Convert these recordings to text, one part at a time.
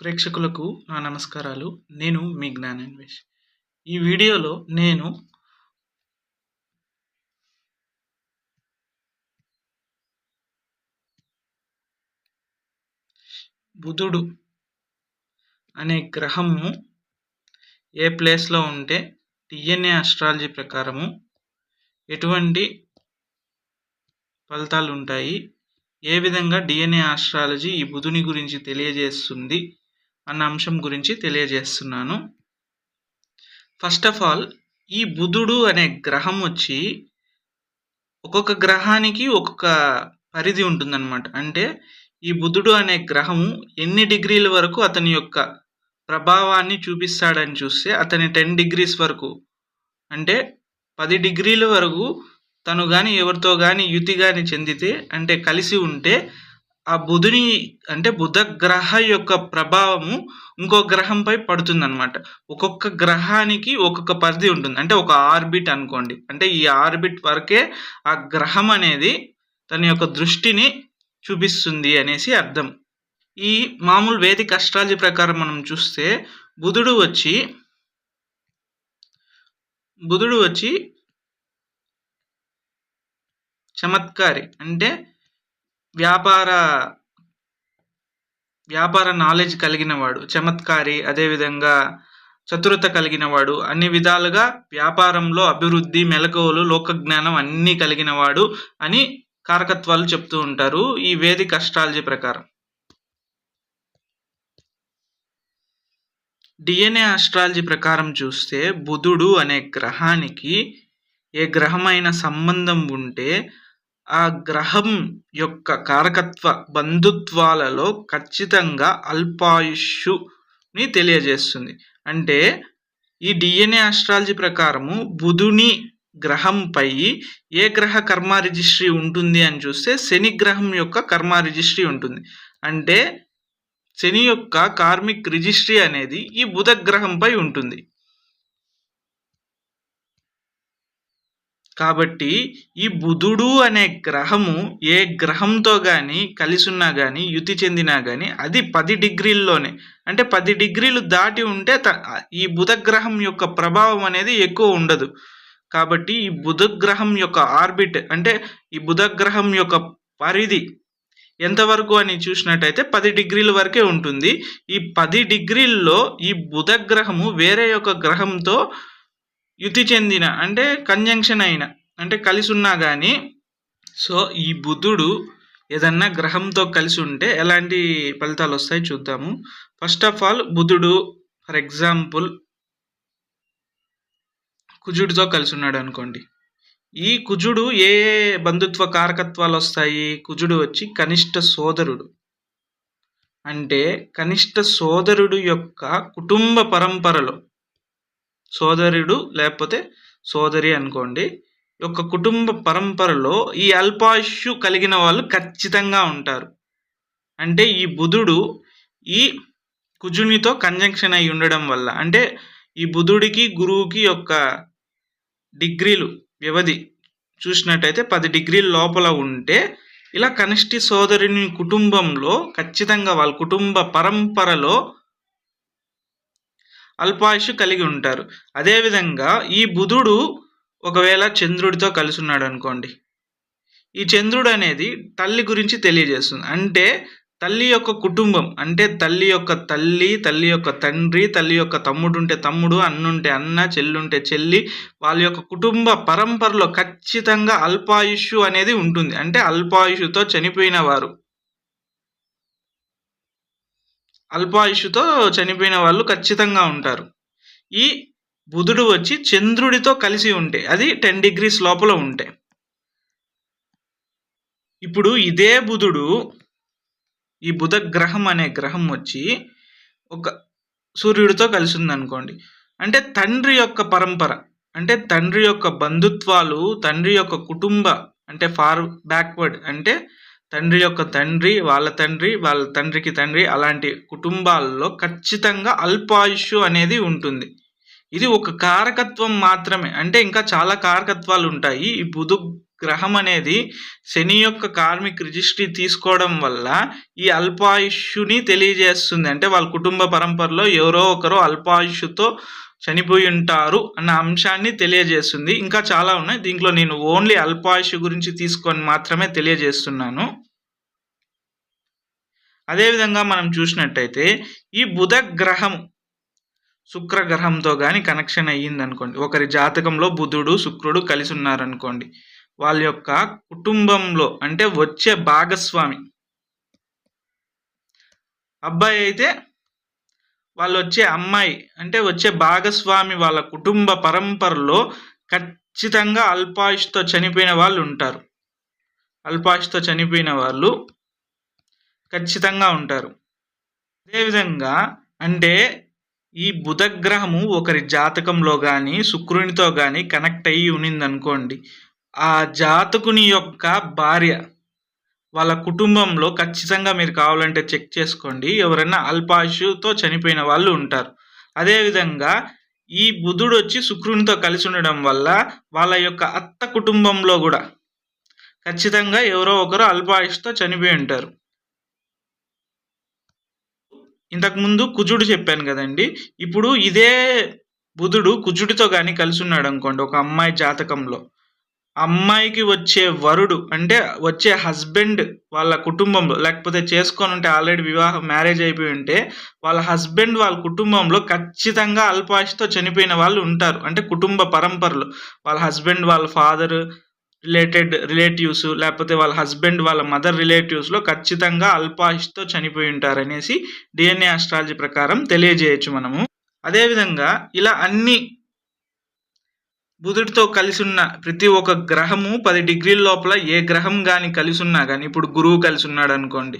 ప్రేక్షకులకు నా నమస్కారాలు. నేను మీ జ్ఞానాన్వేష్. ఈ వీడియోలో నేను బుధుడు అనే గ్రహము ఏ ప్లేస్లో ఉంటే డిఎన్ఏ అస్ట్రాలజీ ప్రకారము ఎటువంటి ఫలితాలు ఉంటాయి? ఏ విధంగా డిఎన్ఏ ఆస్ట్రాలజీ ఈ బుధుని గురించి తెలియజేస్తుంది? అన్న అంశం గురించి తెలియజేస్తున్నాను. ఫస్ట్ ఆఫ్ ఆల్ ఈ బుధుడు అనే గ్రహం వచ్చి ఒక్కొక్క గ్రహానికి ఒక్కొక్క పరిధి ఉంటుందన్నమాట. అంటే ఈ బుధుడు అనే గ్రహము ఎన్ని డిగ్రీల వరకు అతని యొక్క ప్రభావాన్ని చూపిస్తాడని చూస్తే అతని టెన్ డిగ్రీస్ వరకు అంటే పది డిగ్రీల వరకు తను కానీ ఎవరితో కానీ యుతి కానీ చెందితే అంటే కలిసి ఉంటే ఆ బుధుని అంటే బుధ గ్రహ యొక్క ప్రభావము ఇంకో గ్రహంపై పడుతుందన్నమాట. ఒక్కొక్క గ్రహానికి ఒక్కొక్క పరిధి ఉంటుంది. అంటే ఒక ఆర్బిట్ అనుకోండి. అంటే ఈ ఆర్బిట్ వరకే ఆ గ్రహం అనేది తన యొక్క దృష్టిని చూపిస్తుంది అనేసి అర్థం. ఈ మామూలు వేదిక అస్ట్రాలజీ ప్రకారం మనం చూస్తే బుధుడు వచ్చి బుధుడు వచ్చి చమత్కారి అంటే వ్యాపార వ్యాపార నాలెడ్జ్ కలిగిన వాడు చమత్కారి అదేవిధంగా చతురత కలిగిన వాడు అన్ని విధాలుగా వ్యాపారంలో అభివృద్ధి మెలకువలు లోకజ్ఞానం అన్నీ కలిగిన వాడు అని కారకత్వాలు చెప్తూ ఉంటారు ఈ వేదిక అస్ట్రాలజీ ప్రకారం. డిఎన్ఏ అస్ట్రాలజీ ప్రకారం చూస్తే బుధుడు అనే గ్రహానికి ఏ గ్రహమైన సంబంధం ఉంటే ఆ గ్రహం యొక్క కారకత్వ బంధుత్వాలలో ఖచ్చితంగా అల్పాయుష్యుని తెలియజేస్తుంది. అంటే ఈ డిఎన్ఏ ఆస్ట్రాలజీ ప్రకారము బుధుని గ్రహంపై ఏ గ్రహ కర్మ రిజిస్ట్రీ ఉంటుంది అని చూస్తే శని గ్రహం యొక్క కర్మ రిజిస్ట్రీ ఉంటుంది. అంటే శని యొక్క కార్మిక్ రిజిస్ట్రీ అనేది ఈ బుధ గ్రహంపై ఉంటుంది. కాబట్టి ఈ బుధుడు అనే గ్రహము ఏ గ్రహంతో కానీ కలిసి ఉన్నా కానీ యుతి చెందినా కానీ అది పది డిగ్రీల్లోనే. అంటే పది డిగ్రీలు దాటి ఉంటే ఈ బుధ గ్రహం యొక్క ప్రభావం అనేది ఎక్కువ ఉండదు. కాబట్టి ఈ బుధ గ్రహం యొక్క ఆర్బిట్ అంటే ఈ బుధ గ్రహం యొక్క పరిధి ఎంతవరకు అని చూసినట్టయితే పది డిగ్రీల వరకే ఉంటుంది. ఈ పది డిగ్రీల్లో ఈ బుధ గ్రహము వేరే యొక్క గ్రహంతో యుతి చెందిన అంటే కంజంక్షన్ అయిన అంటే కలిసి ఉన్నా కానీ సో ఈ బుధుడు ఏదన్నా గ్రహంతో కలిసి ఉంటే ఎలాంటి ఫలితాలు వస్తాయి చూద్దాము. ఫస్ట్ ఆఫ్ ఆల్ బుధుడు ఫర్ ఎగ్జాంపుల్ కుజుడితో కలిసి ఉన్నాడు అనుకోండి. ఈ కుజుడు ఏ బంధుత్వ కారకత్వాలు వస్తాయి కుజుడు వచ్చి కనిష్ట సోదరుడు. అంటే కనిష్ట సోదరుడు యొక్క కుటుంబ పరంపరలో సోదరుడు లేకపోతే సోదరి అనుకోండి. యొక్క కుటుంబ పరంపరలో ఈ అల్పాయుషు కలిగిన వాళ్ళు ఖచ్చితంగా ఉంటారు. అంటే ఈ బుధుడు ఈ కుజునితో కంజంక్షన్ అయి ఉండడం వల్ల అంటే ఈ బుధుడికి గురువుకి యొక్క డిగ్రీలు వ్యవధి చూసినట్టయితే పది డిగ్రీల లోపల ఉంటే ఇలా కనిష్టి సోదరుని కుటుంబంలో ఖచ్చితంగా వాళ్ళ కుటుంబ పరంపరలో అల్పాయుషు కలిగి ఉంటారు. అదేవిధంగా ఈ బుధుడు ఒకవేళ చంద్రుడితో కలిసి ఉన్నాడు అనుకోండి. ఈ చంద్రుడు అనేది తల్లి గురించి తెలియజేస్తుంది. అంటే తల్లి యొక్క కుటుంబం అంటే తల్లి యొక్క తల్లి తల్లి యొక్క తండ్రి తల్లి యొక్క తమ్ముడు ఉంటే తమ్ముడు అన్నుంటే అన్న చెల్లుంటే చెల్లి వాళ్ళ యొక్క కుటుంబ పరంపరలో ఖచ్చితంగా అల్పాయుషు అనేది ఉంటుంది. అంటే అల్పాయుషుతో చనిపోయిన వారు. అల్పాయుషుతో చనిపోయిన వాళ్ళు ఖచ్చితంగా ఉంటారు. ఈ బుధుడు వచ్చి చంద్రుడితో కలిసి ఉంటే అది టెన్ డిగ్రీస్ లోపల ఉంటే. ఇప్పుడు ఇదే బుధుడు ఈ బుధ గ్రహం అనే గ్రహం వచ్చి ఒక సూర్యుడితో కలిసి ఉందనుకోండి అంటే తండ్రి యొక్క పరంపర అంటే తండ్రి యొక్క బంధుత్వాలు తండ్రి యొక్క కుటుంబ అంటే ఫార్ బ్యాక్వర్డ్ అంటే తండ్రి యొక్క తండ్రి వాళ్ళ తండ్రి వాళ్ళ తండ్రికి తండ్రి అలాంటి కుటుంబాల్లో ఖచ్చితంగా అల్పాయుషు అనేది ఉంటుంది. ఇది ఒక కారకత్వం మాత్రమే. అంటే ఇంకా చాలా కారకత్వాలు ఉంటాయి. ఈ బుధు గ్రహం అనేది శని యొక్క కార్మిక్ రిజిస్ట్రీ తీసుకోవడం వల్ల ఈ అల్పాయుష్యుని తెలియజేస్తుంది. అంటే వాళ్ళ కుటుంబ పరంపరలో ఎవరో ఒకరు అల్పాయుష్యుతో చనిపోయి ఉంటారు అన్న అంశాన్ని తెలియజేస్తుంది. ఇంకా చాలా ఉన్నాయి. దీంట్లో నేను ఓన్లీ అల్పాయుష్ గురించి తీసుకొని మాత్రమే తెలియజేస్తున్నాను. అదేవిధంగా మనం చూసినట్టయితే ఈ బుధ గ్రహం శుక్రగ్రహంతో కానీ కనెక్షన్ అయ్యింది అనుకోండి ఒకరి జాతకంలో బుధుడు శుక్రుడు కలిసి ఉన్నారనుకోండి వాళ్ళ యొక్క కుటుంబంలో అంటే వచ్చే భాగస్వామి అబ్బాయి అయితే వాళ్ళు వచ్చే అమ్మాయి అంటే వచ్చే భాగస్వామి వాళ్ళ కుటుంబ పరంపరలో ఖచ్చితంగా అల్పాయుష్తో చనిపోయిన వాళ్ళు ఉంటారు. అల్పాయుష్తో చనిపోయిన వాళ్ళు ఖచ్చితంగా ఉంటారు. అదేవిధంగా అంటే ఈ బుధగ్రహము ఒకరి జాతకంలో కానీ శుక్రునితో కానీ కనెక్ట్ అయ్యి ఉన్నిందనుకోండి ఆ జాతకుని యొక్క భార్య వాళ్ళ కుటుంబంలో ఖచ్చితంగా మీరు కావాలంటే చెక్ చేసుకోండి. ఎవరైనా అల్పాయుషుతో చనిపోయిన వాళ్ళు ఉంటారు. అదేవిధంగా ఈ బుధుడు వచ్చి శుక్రునితో కలిసి ఉండడం వల్ల వాళ్ళ యొక్క అత్త కుటుంబంలో కూడా ఖచ్చితంగా ఎవరో ఒకరు అల్పాయుషుతో చనిపోయి ఉంటారు. ఇంతకుముందు కుజుడు చెప్పాను కదండి. ఇప్పుడు ఇదే బుధుడు కుజుడితో కానీ కలిసి ఉన్నాడు అనుకోండి. ఒక అమ్మాయి జాతకంలో. అమ్మాయికి వచ్చే వరుడు అంటే వచ్చే హస్బెండ్ వాళ్ళ కుటుంబంలో లేకపోతే చేసుకొని ఉంటే ఆల్రెడీ వివాహం మ్యారేజ్ అయిపోయి ఉంటే వాళ్ళ హస్బెండ్ వాళ్ళ కుటుంబంలో ఖచ్చితంగా అల్పాయుష్తో చనిపోయిన వాళ్ళు ఉంటారు. అంటే కుటుంబ పరంపరలు. వాళ్ళ హస్బెండ్ వాళ్ళ ఫాదర్ రిలేటెడ్ రిలేటివ్స్ లేకపోతే వాళ్ళ హస్బెండ్ వాళ్ళ మదర్ రిలేటివ్స్లో ఖచ్చితంగా అల్పాయుష్తో చనిపోయి ఉంటారు అనేసి డిఎన్ఏ ఆస్ట్రాలజీ ప్రకారం తెలియజేయచ్చు మనము. అదేవిధంగా ఇలా అన్ని బుధుడితో కలిసి ఉన్న ప్రతి ఒక్క గ్రహము పది డిగ్రీల లోపల ఏ గ్రహం కానీ కలిసి ఉన్నా కానీ ఇప్పుడు గురువు కలిసి ఉన్నాడు అనుకోండి.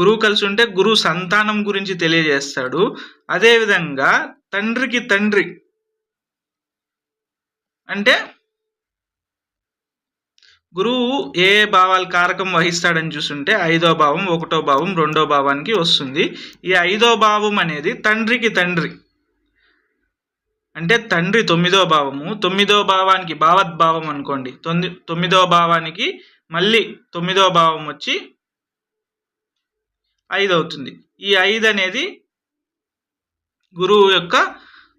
గురువు కలిసి ఉంటే గురువు సంతానం గురించి తెలియజేస్తాడు. అదేవిధంగా తండ్రికి తండ్రి అంటే గురువు ఏ భావాల కారకం వహిస్తాడని చూస్తుంటే ఐదో భావం ఒకటో భావం రెండో భావానికి వస్తుంది. ఈ ఐదో భావం అనేది తండ్రికి తండ్రి. అంటే తండ్రి తొమ్మిదో భావము తొమ్మిదో భావానికి భావద్భావం అనుకోండి. తొమ్మిది తొమ్మిదో భావానికి మళ్ళీ తొమ్మిదో భావం వచ్చి ఐదు అవుతుంది. ఈ ఐదు అనేది గురువు యొక్క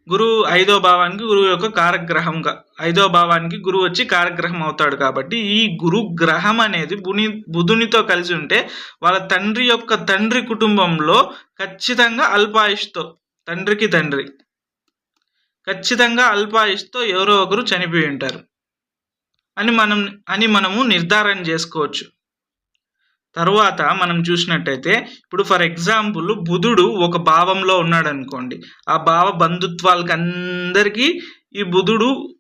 గురువు ఐదో భావానికి గురువు యొక్క కారగ్రహంగా ఐదో భావానికి గురువు వచ్చి కారగ్రహం అవుతాడు కాబట్టి ఈ గురు గ్రహం అనేది బుని బుధునితో కలిసి ఉంటే వాళ్ళ తండ్రి యొక్క తండ్రి కుటుంబంలో ఖచ్చితంగా అల్పాయుష్తో తండ్రికి తండ్రి. ఖచ్చితంగా అల్పాయుష్తో ఎవరో ఒకరు చనిపోయి ఉంటారు. అని మనం అని మనము నిర్ధారణ చేసుకోవచ్చు. తరువాత మనం చూసినట్టయితే ఇప్పుడు ఫర్ ఎగ్జాంపుల్ బుధుడు ఒక భావంలో ఉన్నాడు అనుకోండి ఆ భావ బంధుత్వాలకి అందరికీ ఈ బుధుడు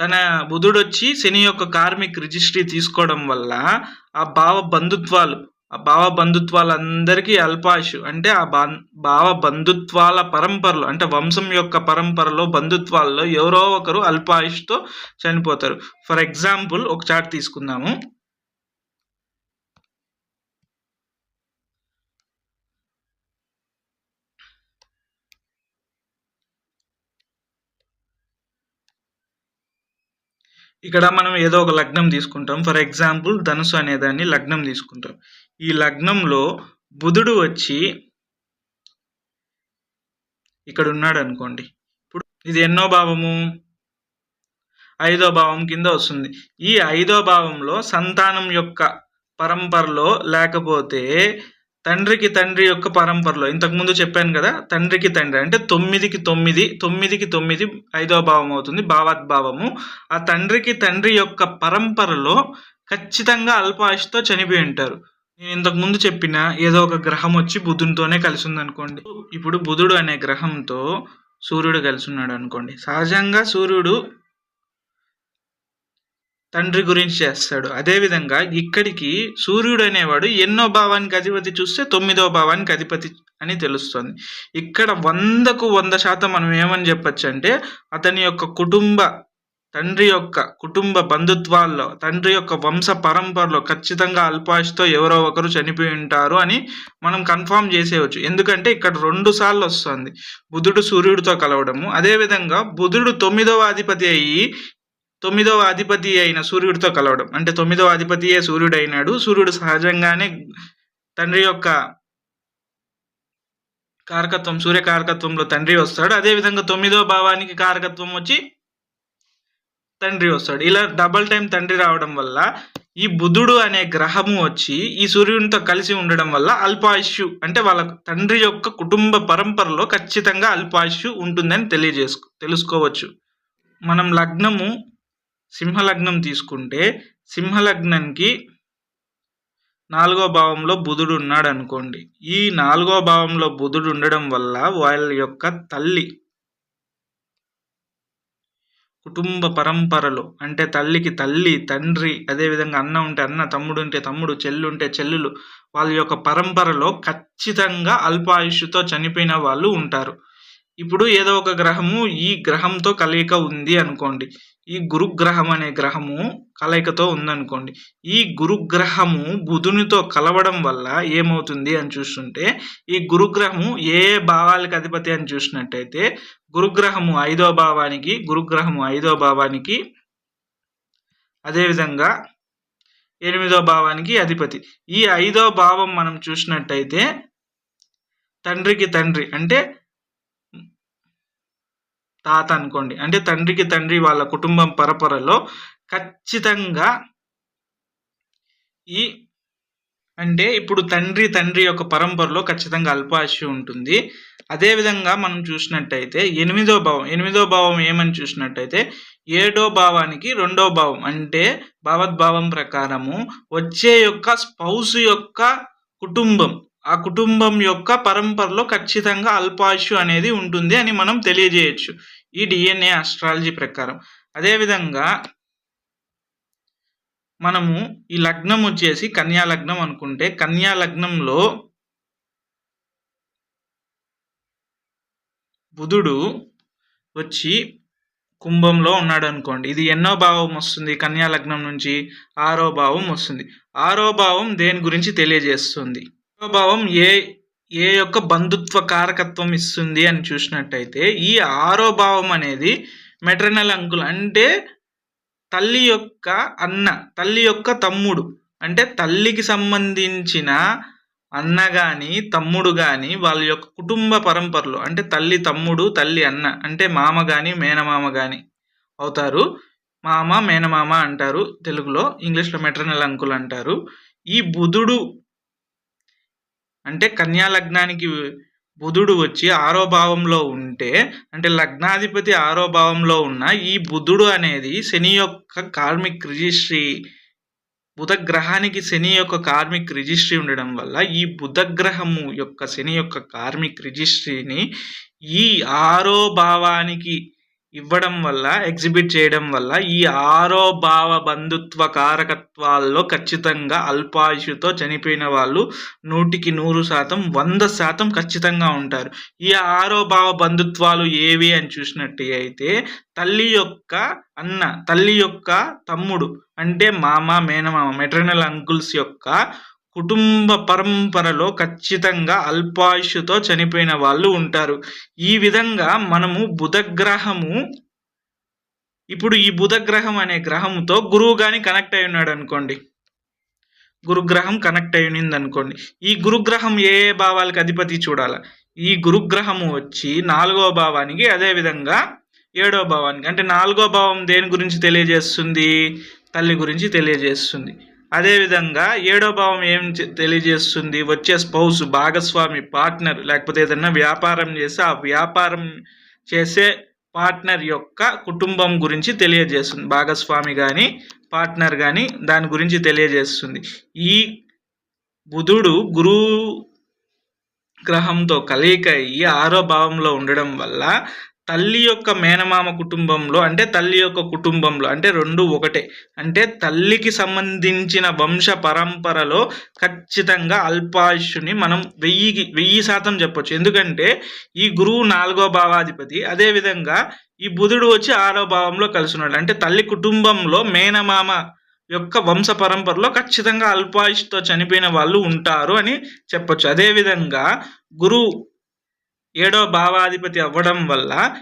తన బుధుడు వచ్చి శని యొక్క కార్మిక్ రిజిస్ట్రీ తీసుకోవడం వల్ల ఆ భావ బంధుత్వాలు ఆ భావ బంధుత్వాలందరికీ అల్పాశు అంటే ఆ బా భావ బంధుత్వాల పరంపరలో అంటే వంశం యొక్క పరంపరలో బంధుత్వాల్లో ఎవరో ఒకరు అల్పాయుష్తో చనిపోతారు. ఫర్ ఎగ్జాంపుల్ ఒక చాట్ తీసుకుందాము. ఇక్కడ మనం ఏదో ఒక లగ్నం తీసుకుంటాం. ఫర్ ఎగ్జాంపుల్ ధనుసు అనేదాన్ని లగ్నం తీసుకుంటాం. ఈ లగ్నంలో బుధుడు వచ్చి ఇక్కడ ఉన్నాడు అనుకోండి. ఇప్పుడు ఇది ఎన్నో భావము? ఐదో భావం కింద వస్తుంది. ఈ ఐదో భావంలో సంతానం యొక్క పరంపరలో లేకపోతే తండ్రికి తండ్రి యొక్క పరంపరలో ఇంతకుముందు చెప్పాను కదా తండ్రికి తండ్రి అంటే తొమ్మిదికి తొమ్మిది తొమ్మిదికి తొమ్మిది ఐదో భావం అవుతుంది భావద్భావము. ఆ తండ్రికి తండ్రి యొక్క పరంపరలో ఖచ్చితంగా అల్పాయుషతో చనిపోయి ఉంటారు. నేను ఇంతకు ముందు చెప్పిన ఏదో ఒక గ్రహం వచ్చి బుధునితోనే కలిసి ఉంది అనుకోండి ఇప్పుడు బుధుడు అనే గ్రహంతో సూర్యుడు కలిసి ఉన్నాడు అనుకోండి సహజంగా సూర్యుడు తండ్రి గురించి చేస్తాడు. అదేవిధంగా ఇక్కడికి సూర్యుడు అనేవాడు ఎన్నో భావానికి అధిపతి చూస్తే తొమ్మిదో భావానికి అధిపతి అని తెలుస్తుంది. ఇక్కడ వందకు వంద శాతం మనం ఏమని చెప్పచ్చు అంటే అతని యొక్క కుటుంబ తండ్రి యొక్క కుటుంబ బంధుత్వాల్లో తండ్రి యొక్క వంశ పరంపరలో ఖచ్చితంగా అల్పాయుష్తో ఎవరో ఒకరు చనిపోయి ఉంటారు అని మనం కన్ఫామ్ చేసేయవచ్చు ఎందుకంటే ఇక్కడ రెండు సార్లు వస్తుంది. బుధుడు సూర్యుడితో కలవడము. అదేవిధంగా బుధుడు తొమ్మిదవ అధిపతి అయ్యి తొమ్మిదవ అధిపతి అయిన సూర్యుడితో కలవడం. అంటే తొమ్మిదవ అధిపతియే సూర్యుడు అయినాడు సూర్యుడు సహజంగానే తండ్రి యొక్క కారకత్వం సూర్య కారకత్వంలో తండ్రి వస్తాడు. అదేవిధంగా తొమ్మిదవ భావానికి కారకత్వం వచ్చి తండ్రి వస్తాడు. ఇలా డబల్ టైం తండ్రి రావడం వల్ల ఈ బుధుడు అనే గ్రహము వచ్చి ఈ సూర్యునితో కలిసి ఉండడం వల్ల అల్పాయుష్యు అంటే వాళ్ళ తండ్రి యొక్క కుటుంబ పరంపరలో ఖచ్చితంగా అల్పాయుష్యు ఉంటుందని తెలియజేసుకో తెలుసుకోవచ్చు. మనం లగ్నము సింహలగ్నం తీసుకుంటే సింహలగ్నంకి నాలుగో భావంలో బుధుడు ఉన్నాడు అనుకోండి ఈ నాలుగో భావంలో బుధుడు ఉండడం వల్ల వాళ్ళ యొక్క తల్లి కుటుంబ పరంపరలో అంటే తల్లికి తల్లి తండ్రి అదేవిధంగా అన్న ఉంటే అన్న తమ్ముడు ఉంటే తమ్ముడు చెల్లు ఉంటే చెల్లులు వాళ్ళ యొక్క పరంపరలో ఖచ్చితంగా అల్పాయుష్తో చనిపోయిన వాళ్ళు ఉంటారు. ఇప్పుడు ఏదో ఒక గ్రహము ఈ గ్రహంతో కలయిక ఉంది అనుకోండి. ఈ గురుగ్రహం అనే గ్రహము కలయికతో ఉందనుకోండి. ఈ గురుగ్రహము బుధునితో కలవడం వల్ల ఏమవుతుంది అని చూస్తుంటే ఈ గురుగ్రహము ఏ భావాలకు అధిపతి అని చూసినట్టయితే గురుగ్రహము ఐదో భావానికి గురుగ్రహము ఐదో భావానికి అదేవిధంగా ఎనిమిదో భావానికి అధిపతి. ఈ ఐదో భావం మనం చూసినట్టయితే తండ్రికి తండ్రి అంటే తాత అనుకోండి. అంటే తండ్రికి తండ్రి వాళ్ళ కుటుంబం పరపరలో ఖచ్చితంగా ఈ అంటే ఇప్పుడు తండ్రి తండ్రి యొక్క పరంపరలో ఖచ్చితంగా అల్పాశి ఉంటుంది. అదేవిధంగా మనం చూసినట్టయితే ఎనిమిదో భావం ఎనిమిదో భావం ఏమని చూసినట్టయితే ఏడో భావానికి రెండో భావం అంటే భావద్భావం ప్రకారము వచ్చే యొక్క స్పౌస్ యొక్క కుటుంబం ఆ కుటుంబం యొక్క పరంపరలో ఖచ్చితంగా అల్పాయుషు అనేది ఉంటుంది అని మనం తెలియజేయచ్చు. ఈ డిఎన్ఏ ఆస్ట్రాలజీ ప్రకారం. అదేవిధంగా మనము ఈ లగ్నం వచ్చేసి కన్యా లగ్నం అనుకుంటే కన్యా లగ్నంలో బుధుడు వచ్చి కుంభంలో ఉన్నాడు అనుకోండి ఇది ఎన్నో భావం వస్తుంది. కన్యా లగ్నం నుంచి ఆరో భావం వస్తుంది. ఆరో భావం దేని గురించి తెలియజేస్తుంది? భావం ఏ ఏ యొక్క బంధుత్వ కారకత్వం ఇస్తుంది అని చూసినట్టయితే ఈ ఆరో భావం అనేది మెటర్నల్ అంకుల్ అంటే తల్లి యొక్క అన్న తల్లి యొక్క తమ్ముడు. అంటే తల్లికి సంబంధించిన అన్న కానీ తమ్ముడు కానీ వాళ్ళ యొక్క కుటుంబ పరంపరలో అంటే తల్లి తమ్ముడు తల్లి అన్న అంటే మామ కానీ మేనమామ కానీ అవుతారు. మామ మేనమామ అంటారు తెలుగులో ఇంగ్లీష్లో మెటర్నల్ అంకుల్ అంటారు. ఈ బుధుడు అంటే కన్యా లగ్నానికి బుధుడు వచ్చి ఆరో భావంలో ఉంటే అంటే లగ్నాధిపతి ఆరో భావంలో ఉన్న ఈ బుధుడు అనేది శని యొక్క కార్మిక్ రిజిస్ట్రీ బుధ గ్రహానికి శని యొక్క కార్మిక్ రిజిస్ట్రీ ఉండడం వల్ల ఈ బుధ గ్రహము యొక్క శని యొక్క కార్మిక్ రిజిస్ట్రీని ఈ ఆరో భావానికి ఇవ్వడం వల్ల ఎగ్జిబిట్ చేయడం వల్ల ఈ ఆరో భావ బంధుత్వ కారకత్వాల్లో ఖచ్చితంగా అల్పాయుషుతో చనిపోయిన వాళ్ళు నూటికి నూరు శాతం వంద శాతం ఖచ్చితంగా ఉంటారు. ఈ ఆరో భావ బంధుత్వాలు ఏవి అని చూసినట్టు అయితే తల్లి యొక్క అన్న తల్లి యొక్క తమ్ముడు అంటే మామ మేనమామ మెటర్నల్ అంకుల్స్ యొక్క కుటుంబ పరంపరలో ఖచ్చితంగా అల్పాయుషుతో చనిపోయిన వాళ్ళు ఉంటారు. ఈ విధంగా మనము బుధగ్రహము ఇప్పుడు ఈ బుధగ్రహం అనే గ్రహంతో గురువు కానీ కనెక్ట్ అయి ఉన్నాడు అనుకోండి. గురుగ్రహం కనెక్ట్ అయి ఉన్నింది అనుకోండి. ఈ గురుగ్రహం ఏ ఏ భావాలకు అధిపతి చూడాల? ఈ గురుగ్రహము వచ్చి నాలుగో భావానికి అదేవిధంగా ఏడో భావానికి. అంటే నాలుగో భావం దేని గురించి తెలియజేస్తుంది? తల్లి గురించి తెలియజేస్తుంది. అదేవిధంగా ఏడో భావం ఏం తెలియజేస్తుంది? వచ్చే స్పౌస్ భాగస్వామి పార్ట్నర్ లేకపోతే ఏదైనా వ్యాపారం చేస్తే ఆ వ్యాపారం చేసే పార్ట్నర్ యొక్క కుటుంబం గురించి తెలియజేస్తుంది. భాగస్వామి కానీ పార్ట్నర్ కానీ దాని గురించి తెలియజేస్తుంది. ఈ బుధుడు గురు గ్రహంతో కలయిక అయ్యి ఆరో భావంలో ఉండడం వల్ల తల్లి యొక్క మేనమామ కుటుంబంలో అంటే తల్లి యొక్క కుటుంబంలో అంటే రెండు ఒకటే. అంటే తల్లికి సంబంధించిన వంశ పరంపరలో ఖచ్చితంగా అల్పాయుషుని మనం వెయ్యికి వెయ్యి శాతం చెప్పొచ్చు. ఎందుకంటే ఈ గురువు నాలుగో భావాధిపతి అదేవిధంగా ఈ బుధుడు వచ్చి ఆరో భావంలో కలిసి ఉన్నాడు అంటే తల్లి కుటుంబంలో మేనమామ యొక్క వంశ పరంపరలో ఖచ్చితంగా అల్పాయుష్తో చనిపోయిన వాళ్ళు ఉంటారు అని చెప్పొచ్చు. అదేవిధంగా గురువు ఏడో భావాధిపతి అవ్వడం వల్ల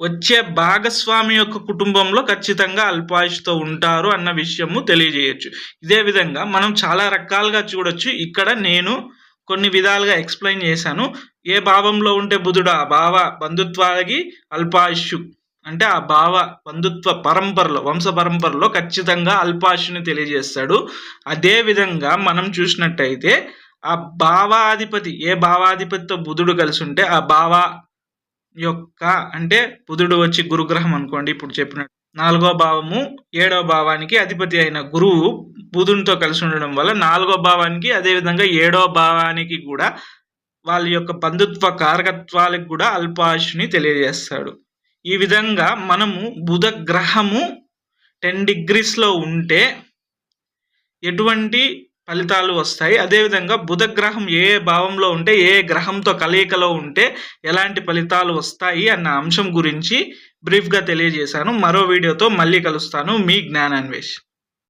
వచ్చే భాగస్వామి యొక్క కుటుంబంలో ఖచ్చితంగా అల్పాయుష్తో ఉంటారు అన్న విషయము తెలియజేయచ్చు. ఇదే విధంగా మనం చాలా రకాలుగా చూడొచ్చు. ఇక్కడ నేను కొన్ని విధాలుగా ఎక్స్ప్లెయిన్ చేశాను. ఏ భావంలో ఉంటే బుధుడు ఆ భావ బంధుత్వాలకి అల్పాయుష్యు అంటే ఆ భావ బంధుత్వ పరంపరలో వంశ పరంపరలో ఖచ్చితంగా అల్పాయుష్ని తెలియజేస్తాడు. అదే విధంగా మనం చూసినట్టయితే ఆ భావాధిపతి ఏ భావాధిపతితో బుధుడు కలిసి ఉంటే ఆ భావ యొక్క అంటే బుధుడు వచ్చి గురుగ్రహం అనుకోండి ఇప్పుడు చెప్పినట్టు. నాలుగో భావము ఏడవ భావానికి అధిపతి అయిన గురువు బుధునితో కలిసి ఉండడం వల్ల నాలుగో భావానికి అదేవిధంగా ఏడవ భావానికి కూడా వాళ్ళ యొక్క బంధుత్వ కారకత్వాలకు కూడా అల్పాశుని తెలియజేస్తాడు. ఈ విధంగా మనము బుధ గ్రహము టెన్ డిగ్రీస్లో ఉంటే ఎటువంటి ఫలితాలు వస్తాయి. అదేవిధంగా బుధ గ్రహం ఏ ఏ భావంలో ఉంటే ఏ ఏ గ్రహంతో కలయికలో ఉంటే ఎలాంటి ఫలితాలు వస్తాయి అన్న అంశం గురించి బ్రీఫ్గా తెలియజేశాను. మరో వీడియోతో మళ్ళీ కలుస్తాను. మీ జ్ఞానాన్వేష్.